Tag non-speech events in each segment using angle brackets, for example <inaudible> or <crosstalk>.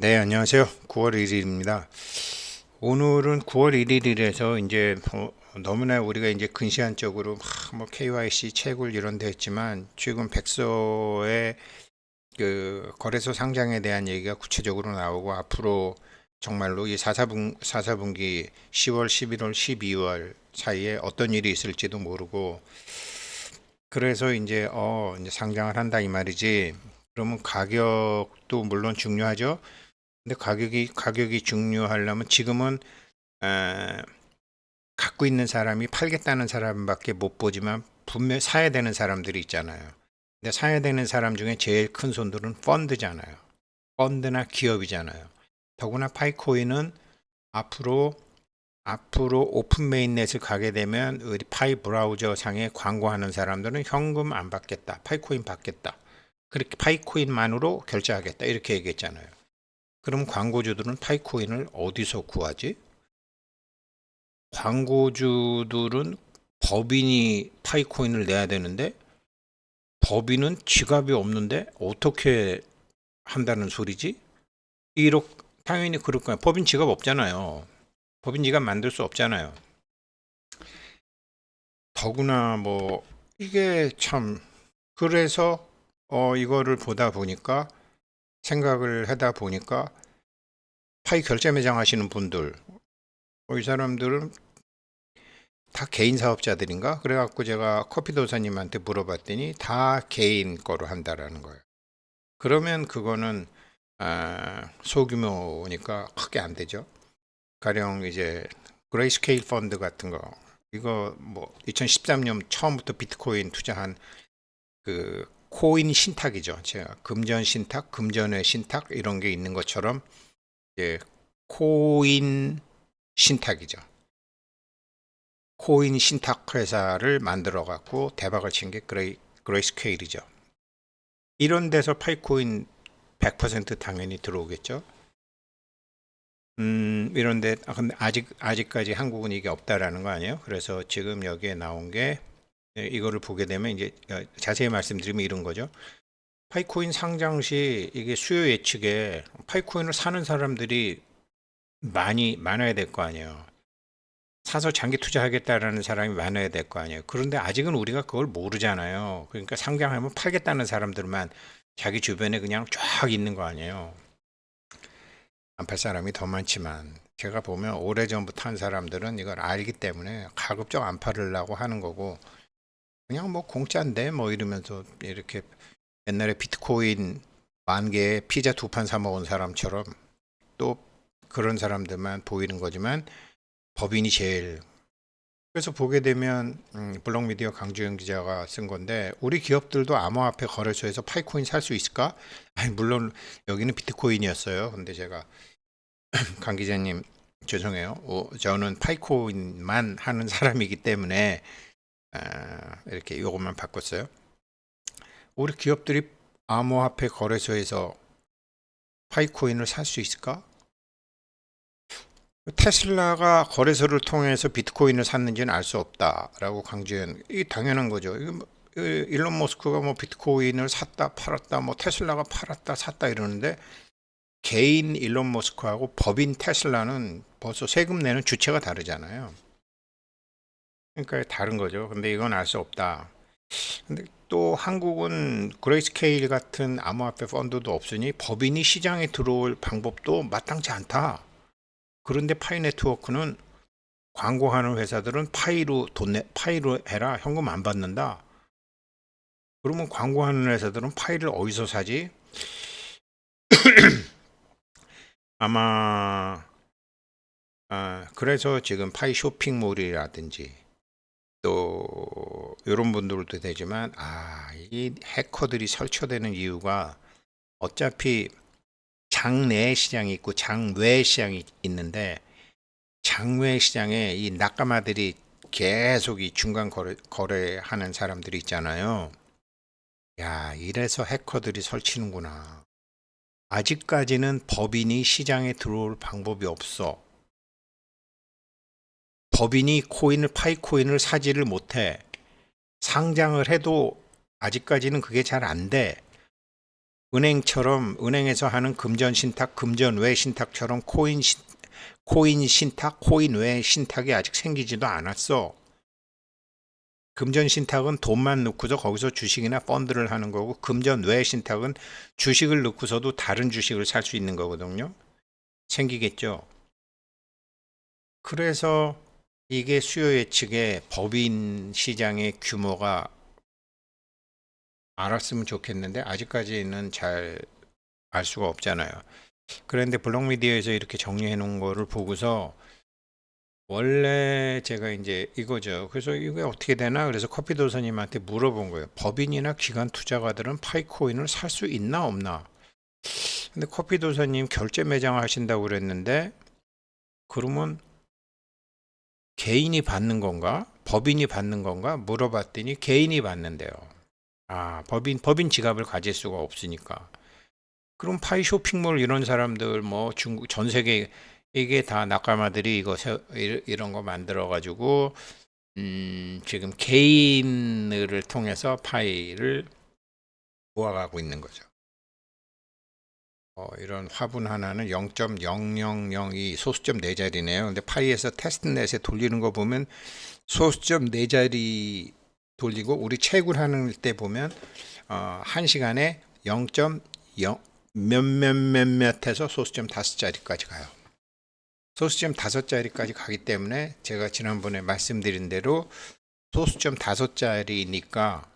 네, 안녕하세요. 9월 1일입니다. 오늘은 9월 1일이라서 이제 뭐 너무나 우리가 이제 근시안적으로 막뭐 KYC 채굴 이런 데 했지만 지금 백서의 그 거래소 상장에 대한 얘기가 구체적으로 나오고 앞으로 정말로 이 4사분, 4사분기 10월, 11월, 12월 사이에 어떤 일이 있을지도 모르고 그래서 이제 어 이제 상장을 한다 이 말이지. 그러면 가격도 물론 중요하죠. 근데 가격이 가격이 중요하려면 지금은 에, 갖고 있는 사람이 팔겠다는 사람밖에 못 보지만 분명 사야 되는 사람들이 있잖아요. 근데 사야 되는 사람 중에 제일 큰 손들은 펀드잖아요. 펀드나 기업이잖아요. 더구나 파이코인은 앞으로 앞으로 오픈 메인넷을 가게 되면 우리 파이 브라우저 상에 광고하는 사람들은 현금 안 받겠다. 파이코인 받겠다. 그렇게 파이코인만으로 결제하겠다. 이렇게 얘기했잖아요. 그럼 광고주들은 파이코인을 어디서 구하지? 광고주들은 법인이 파이코인을 내야 되는데 법인은 지갑이 없는데 어떻게 한다는 소리지? 1억 당연히 그럴 거야. 법인 지갑 없잖아요. 법인 지갑 만들 수 없잖아요. 더구나 뭐 이게 참 그래서 어 이거를 보다 보니까 생각을 하다 보니까 파이 결제 매장 하시는 분들 어, 이 사람들은 다 개인 사업자들인가? 그래갖고 제가 커피 도사님한테 물어봤더니 다 개인 거로 한다라는 거예요. 그러면 그거는 아, 소규모니까 크게 안 되죠. 가령 이제 그레이스케일 펀드 같은 거 이거 뭐 2013년 처음부터 비트코인 투자한 그 코인 신탁이죠. 제가 금전 신탁, 금전의 신탁 이런 게 있는 것처럼 이제 코인 신탁이죠. 코인 신탁 회사를 만들어 갖고 대박을 친 게 그레이 그레이스케일이죠. 이런 데서 파이코인 100% 당연히 들어오겠죠. 음, 이런데 아, 근데 아직 아직까지 한국은 이게 없다라는 거 아니에요? 그래서 지금 여기에 나온 게 예, 이거를 보게 되면 이제 어, 자세히 말씀드리면 이런 거죠. 파이코인 상장 시 이게 수요 예측에 파이코인을 사는 사람들이 많이 많아야 될 거 아니에요. 사서 장기 투자하겠다라는 사람이 많아야 될 거 아니에요. 그런데 아직은 우리가 그걸 모르잖아요. 그러니까 상장하면 팔겠다는 사람들만 자기 주변에 그냥 쫙 있는 거 아니에요. 안 팔 사람이 더 많지만 제가 보면 오래전부터 한 사람들은 이걸 알기 때문에 가급적 안 팔으려고 하는 거고 그냥 뭐 공짜인데 뭐 이러면서 이렇게 옛날에 비트코인 만 개에 피자 두 판 사 먹은 사람처럼 또 그런 사람들만 보이는 거지만 법인이 제일 그래서 보게 되면 음, 블록미디어 강주영 기자가 쓴 건데 우리 기업들도 암호화폐 거래소에서 파이코인 살 수 있을까? 아니 물론 여기는 비트코인이었어요. 근데 제가 <clears throat> 강 기자님 죄송해요. 어, 저는 파이코인만 하는 사람이기 때문에 아, 이렇게 이것만 바꿨어요. 우리 기업들이 암호화폐 거래소에서 파이코인을 살 수 있을까? 테슬라가 거래소를 통해서 비트코인을 샀는지는 알 수 없다라고 강조한 이 당연한 거죠. 이거 뭐, 이 일론 머스크가 뭐 비트코인을 샀다 팔았다 뭐 테슬라가 팔았다 샀다 이러는데 개인 일론 머스크하고 법인 테슬라는 벌써 세금 내는 주체가 다르잖아요. 그러니까 다른 거죠. 근데 이건 알 수 없다. 근데 또 한국은 그레이스케일 같은 암호화폐 펀드도 없으니 법인이 시장에 들어올 방법도 마땅치 않다. 그런데 파이 네트워크는 광고하는 회사들은 파이로 돈 내, 파이로 해라. 현금 안 받는다. 그러면 광고하는 회사들은 파이를 어디서 사지? <clears throat> 아마 아, 그래서 지금 파이 쇼핑몰이라든지 또 이런 분들도 되지만 아, 이 해커들이 설치되는 이유가 어차피 장내 시장이 있고 장외 시장이 있는데 장외 시장에 이 낙가마들이 계속 이 중간 거래, 거래하는 사람들이 있잖아요. 야, 이래서 해커들이 설치는구나. 아직까지는 법인이 시장에 들어올 방법이 없어. 법인이 코인을 파이 코인을 사지를 못해. 상장을 해도 아직까지는 그게 잘 안 돼. 은행처럼 은행에서 하는 금전 신탁, 금전 외 신탁처럼 코인 신, 코인 신탁, 코인 외 신탁이 아직 생기지도 않았어. 금전 신탁은 돈만 넣고서 거기서 주식이나 펀드를 하는 거고 금전 외 신탁은 주식을 넣고서도 다른 주식을 살 수 있는 거거든요. 생기겠죠. 그래서 이게 수요 예측의 법인 시장의 규모가 알았으면 좋겠는데 아직까지는 잘 알 수가 없잖아요. 그런데 블록미디어에서 이렇게 정리해 놓은 거를 보고서 원래 제가 이제 이거죠. 그래서 이게 어떻게 되나? 그래서 커피 도사님한테 물어본 거예요. 법인이나 기관 투자가들은 파이코인을 살 수 있나 없나? 근데 커피 도사님 결제 매장 하신다고 그랬는데 그러면 개인이 받는 건가? 법인이 받는 건가? 물어봤더니 개인이 받는데요. 아, 법인 법인 지갑을 가질 수가 없으니까. 그럼 파이 쇼핑몰 이런 사람들 뭐 중국 전 세계 이게 다 낙가마들이 이거 세- 이- 이런 거 만들어 가지고 음, 지금 개인을 통해서 파이를 모아가고 있는 거죠. 어, 이런 화분 하나는 0.0002 소수점 네 자리네요. 근데 파이에서 테스트넷에 돌리는 거 보면 소수점 네 자리 돌리고 우리 채굴 하는 때 보면 어, 한 시간에 0.0 몇몇 몇몇해서 소수점 다섯 자리까지 가요. 소수점 다섯 자리까지 가기 때문에 제가 지난번에 말씀드린 대로 소수점 다섯 자리니까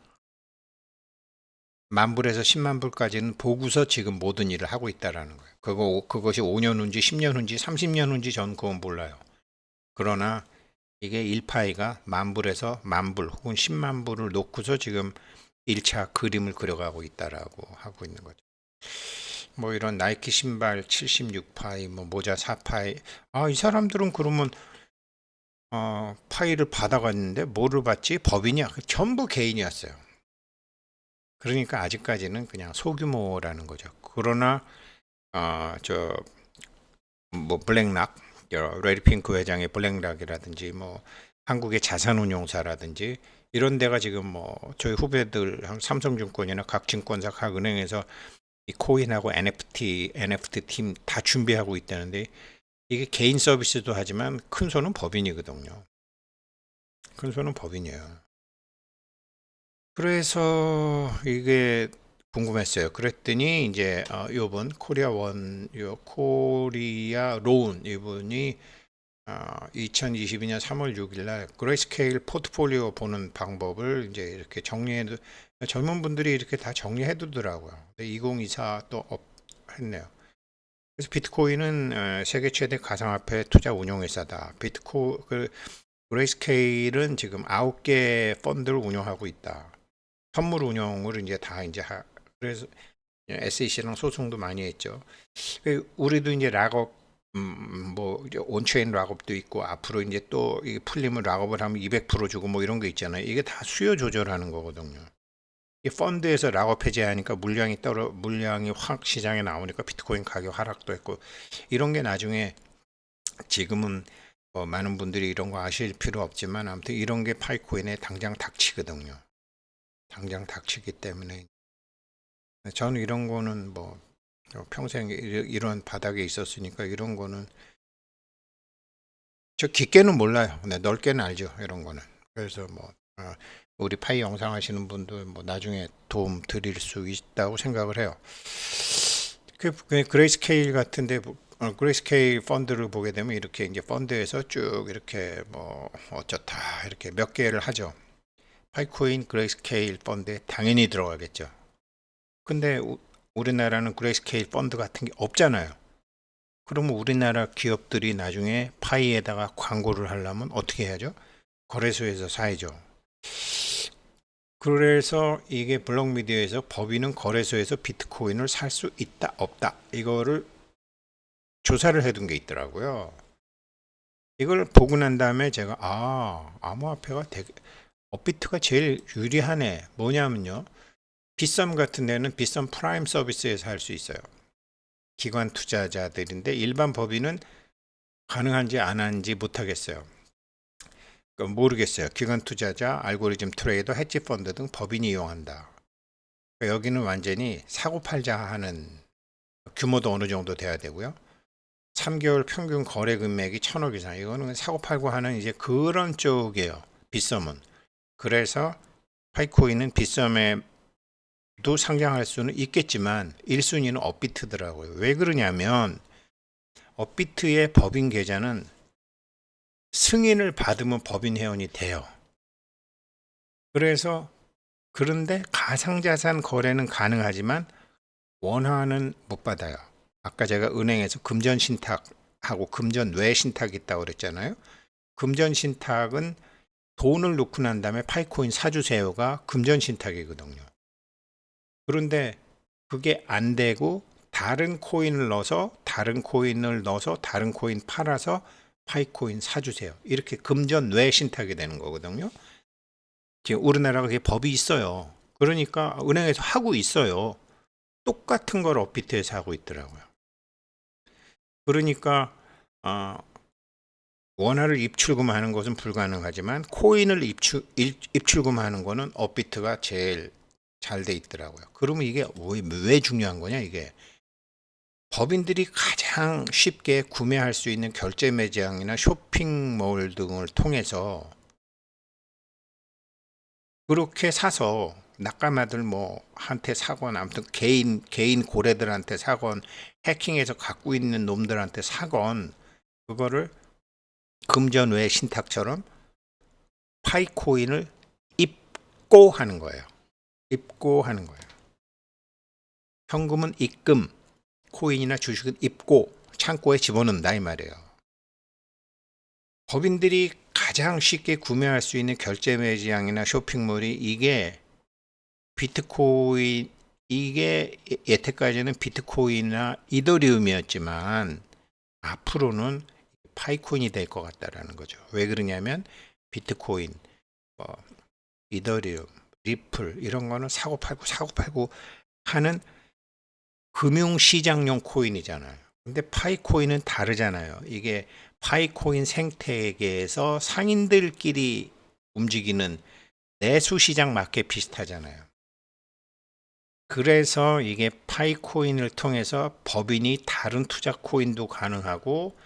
만 불에서 10만 불까지는 보고서 지금 모든 일을 하고 있다라는 거예요. 그거 그것이 5년 후인지 10년 후인지 30년 후인지 전 그건 몰라요. 그러나 이게 1파이가 만 불에서 만불 혹은 10만 불을 놓고서 지금 1차 그림을 그려가고 있다라고 하고 있는 거죠. 뭐 이런 나이키 신발 76파이, 뭐 모자 4파이. 아, 이 사람들은 그러면 어, 파이를 받아갔는데 뭐를 받지? 법인이야. 전부 개인이었어요. 그러니까 아직까지는 그냥 소규모라는 거죠. 그러나 어, 저뭐 블랙락, 레드핑크 회장의 블랙락이라든지 뭐 한국의 자산운용사라든지 이런 데가 지금 뭐 저희 후배들 한 삼성증권이나 각 증권사 각 은행에서 이 코인하고 NFT, NFT 팀 다 준비하고 있다는데 이게 개인 서비스도 하지만 큰 손은 법인이거든요. 큰 손은 법인이에요. 그래서 이게 궁금했어요. 그랬더니 이제 어, 요번 코리아 원, 요 코리아 로운 이분이 어, 2022년 3월 6일 날 그레이스케일 포트폴리오 보는 방법을 이제 이렇게 정리해 두 젊은 분들이 이렇게 다 정리해 두더라고요. 2024또 업 했네요. 그래서 비트코인은 어, 세계 최대 가상화폐 투자 운용회사다. 비트코 그 그레이스케일은 지금 9개 펀드를 운영하고 있다. 선물 운용을 이제 다 이제 하, 그래서 SEC랑 소송도 많이 했죠. 그 우리도 이제 락업 음, 뭐 이제 온체인 락업도 있고 앞으로 이제 또 이게 풀리면 락업을 하면 200% 주고 뭐 이런 거 있잖아요. 이게 다 수요 조절하는 거거든요. 이 펀드에서 락업 해제하니까 물량이 떨어 물량이 확 시장에 나오니까 비트코인 가격 하락도 했고 이런 게 나중에 지금은 뭐 많은 분들이 이런 거 아실 필요 없지만 아무튼 이런 게 파이코인에 당장 닥치거든요. 당장 닥치기 때문에 저는 이런 거는 뭐 평생 이- 이런 바닥에 있었으니까 이런 거는 저 깊게는 몰라요. 네, 넓게는 알죠. 이런 거는. 그래서 뭐 어, 우리 파이 영상 하시는 분들 뭐 나중에 도움 드릴 수 있다고 생각을 해요. 그, 그 그레이스케일 같은데 어, 그레이스케일 펀드를 보게 되면 이렇게 이제 펀드에서 쭉 이렇게 뭐 어쩌다 이렇게 몇 개를 하죠. 파이코인 그레이스케일 펀드에 당연히 들어가겠죠. 근데 우, 우리나라는 그레이스케일 펀드 같은 게 없잖아요. 그러면 우리나라 기업들이 나중에 파이에다가 광고를 하려면 어떻게 해야죠? 거래소에서 사야죠. 그래서 이게 블록미디어에서 법인은 거래소에서 비트코인을 살 수 있다 없다 이거를 조사를 해둔 게 있더라고요. 이걸 보고 난 다음에 제가 아 암호화폐가 되게 업비트가 제일 유리하네. 뭐냐면요. 비썸 같은 데는 비썸 프라임 서비스에서 할 수 있어요. 기관 투자자들인데 일반 법인은 가능한지 안 하는지 못하겠어요. 그러니까 모르겠어요. 기관 투자자, 알고리즘 트레이더, 헤지 펀드 등 법인이 이용한다. 그러니까 여기는 완전히 사고 팔자 하는 규모도 어느 정도 돼야 되고요. 3개월 평균 거래 금액이 천억 이상. 이거는 사고 팔고 하는 이제 그런 쪽이에요. 빗썸은. 그래서 파이코인은 빗썸에도 상장할 수는 있겠지만 1순위는 업비트더라고요. 왜 그러냐면 업비트의 법인 계좌는 승인을 받으면 법인 회원이 돼요. 그래서 그런데 가상자산 거래는 가능하지만 원화는 못 받아요. 아까 제가 은행에서 금전 신탁하고 금전 외 신탁이 있다고 그랬잖아요. 금전 신탁은 돈을 넣고 난 다음에 파이코인 사주세요가 금전 신탁이거든요. 그런데 그게 안 되고 다른 코인을 넣어서 다른 코인을 넣어서 다른 코인 팔아서 파이코인 사주세요. 이렇게 금전 외 신탁이 되는 거거든요. 지금 우리나라가 그게 법이 있어요. 그러니까 은행에서 하고 있어요. 똑같은 걸 업비트에서 하고 있더라고요. 그러니까 어, 원화를 입출금하는 것은 불가능하지만 코인을 입출, 일- 입출금하는 거는 업비트가 제일 잘 돼 있더라고요. 그러면 이게 왜, 왜 중요한 거냐 이게 법인들이 가장 쉽게 구매할 수 있는 결제 매장이나 쇼핑몰 등을 통해서 그렇게 사서 낙가마들 뭐 한테 사건 아무튼 개인 개인 고래들한테 사건 해킹해서 갖고 있는 놈들한테 사건 그거를 금전 외 신탁처럼 파이코인을 입고 하는 거예요. 입고 하는 거예요. 현금은 입금, 코인이나 주식은 입고 창고에 집어넣는다 이 말이에요. 법인들이 가장 쉽게 구매할 수 있는 결제 매장이나 쇼핑몰이 이게 비트코인 이게 여태까지는 비트코인이나 이더리움이었지만 앞으로는 파이코인이 될 것 같다라는 거죠. 왜 그러냐면 비트코인, 뭐 이더리움, 리플 이런 거는 사고 팔고 사고 팔고 하는 금융 시장용 코인이잖아요. 근데 파이코인은 다르잖아요. 이게 파이코인 생태계에서 상인들끼리 움직이는 내수 시장 마켓 비슷하잖아요. 그래서 이게 파이코인을 통해서 법인이 다른 투자 코인도 가능하고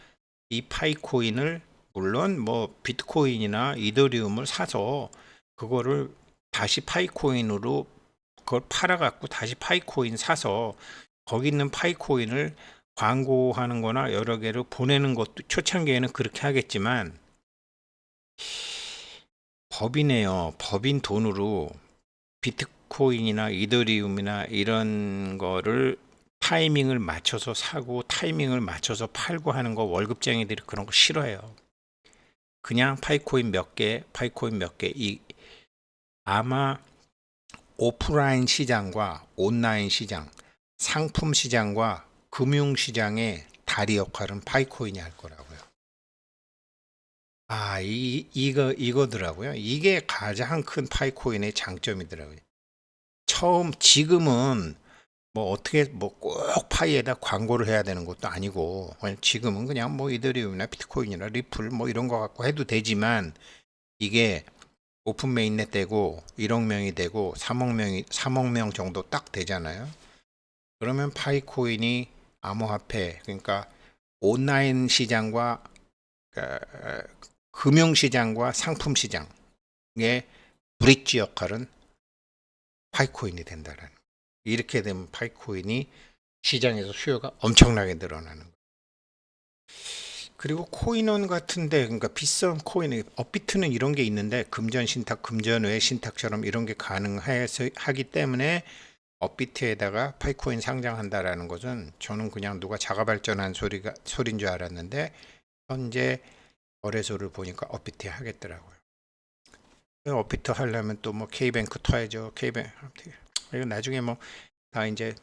이 파이코인을 물론 뭐 비트코인이나 이더리움을 사서 그거를 다시 파이코인으로 그걸 팔아갖고 다시 파이코인 사서 거기 있는 파이코인을 광고하는 거나 여러 개를 보내는 것도 초창기에는 그렇게 하겠지만 법인이에요. 법인 돈으로 비트코인이나 이더리움이나 이런 거를 타이밍을 맞춰서 사고 타이밍을 맞춰서 팔고 하는 거 월급쟁이들이 그런 거 싫어해요. 그냥 파이코인 몇 개, 파이코인 몇 개, 이 아마 오프라인 시장과 온라인 시장, 상품 시장과 금융 시장의 다리 역할은 파이코인이 할 거라고요. 아, 이 이거 이거더라고요. 이게 가장 큰 파이코인의 장점이더라고요. 처음 지금은 뭐 어떻게 뭐 꼭 파이에다 광고를 해야 되는 것도 아니고 지금은 그냥 뭐 이더리움이나 비트코인이나 리플 뭐 이런 거 갖고 해도 되지만 이게 오픈 메인넷 되고 1억 명이 되고 3억 명이 3억 명 정도 딱 되잖아요. 그러면 파이코인이 암호화폐 그러니까 온라인 시장과 어, 금융 시장과 상품 시장의 브릿지 역할은 파이코인이 된다라는. 이렇게 되면 파이코인이 시장에서 수요가 엄청나게 늘어나는 거예요. 그리고 코인원 같은데 그러니까 비싼 코인 업비트는 이런 게 있는데 금전 신탁, 금전 외 신탁처럼 이런 게 가능해서 하기 때문에 업비트에다가 파이코인 상장한다라는 것은 저는 그냥 누가 자가 발전한 소리가 소린 줄 알았는데 현재 거래소를 보니까 업비트 하겠더라고요. 업비트 하려면 또 뭐 K뱅크 터야죠. K뱅크 이거 나중에 뭐 다 이제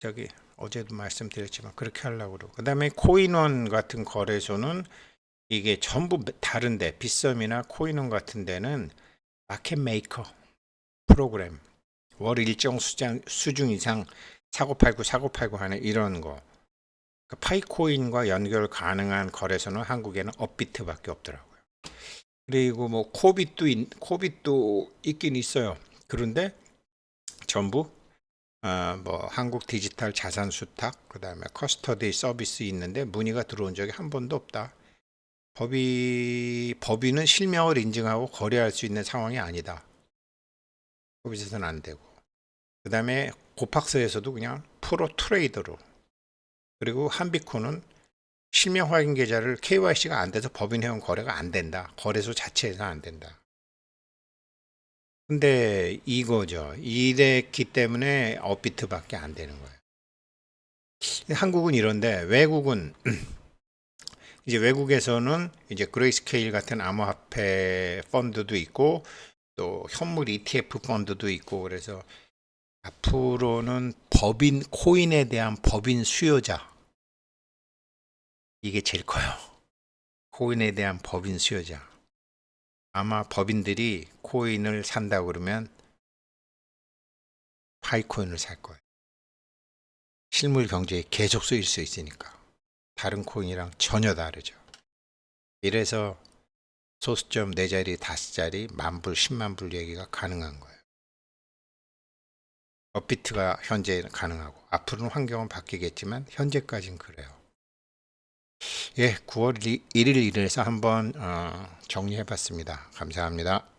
저기 어제도 말씀드렸지만 그렇게 하려고 그러고 그 다음에 코인원 같은 거래소는 이게 전부 다른데 빗썸이나 코인원 같은 데는 마켓 메이커 프로그램 월 일정 수장, 수준 이상 사고 팔고 사고 팔고 하는 이런 거그 파이코인과 연결 가능한 거래소는 한국에는 업비트밖에 없더라고요. 그리고 뭐 코빗도 있, 코빗도 있긴 있어요. 그런데 전부 어, 뭐 한국 디지털 자산 수탁 그다음에 커스터디 서비스 있는데 문의가 들어온 적이 한 번도 없다. 법이 법인은 실명을 인증하고 거래할 수 있는 상황이 아니다. 법인에서는 안 되고. 그다음에 고팍스에서도 그냥 프로 트레이더로 그리고 한비코는 실명 확인 계좌를 KYC가 안 돼서 법인 회원 거래가 안 된다. 거래소 자체에서 안 된다. 근데 이거죠. 이랬기 때문에 업비트밖에 안 되는 거예요. 한국은 이런데 외국은 <clears throat> 이제 외국에서는 이제 그레이스케일 같은 암호화폐 펀드도 있고 또 현물 ETF 펀드도 있고 그래서 앞으로는 법인 코인에 대한 법인 수요자 이게 제일 커요. 코인에 대한 법인 수요자. 아마 법인들이 코인을 산다 그러면 파이코인을 살 거예요. 실물 경제에 계속 쓰일 수 있으니까. 다른 코인이랑 전혀 다르죠. 이래서 소수점 네 자리, 다섯 자리, 만 불, 십만 불 얘기가 가능한 거예요. 업비트가 현재 가능하고 앞으로는 환경은 바뀌겠지만 현재까지는 그래요. 예, 9월 1일 일에서 한번 어, 정리해봤습니다. 감사합니다.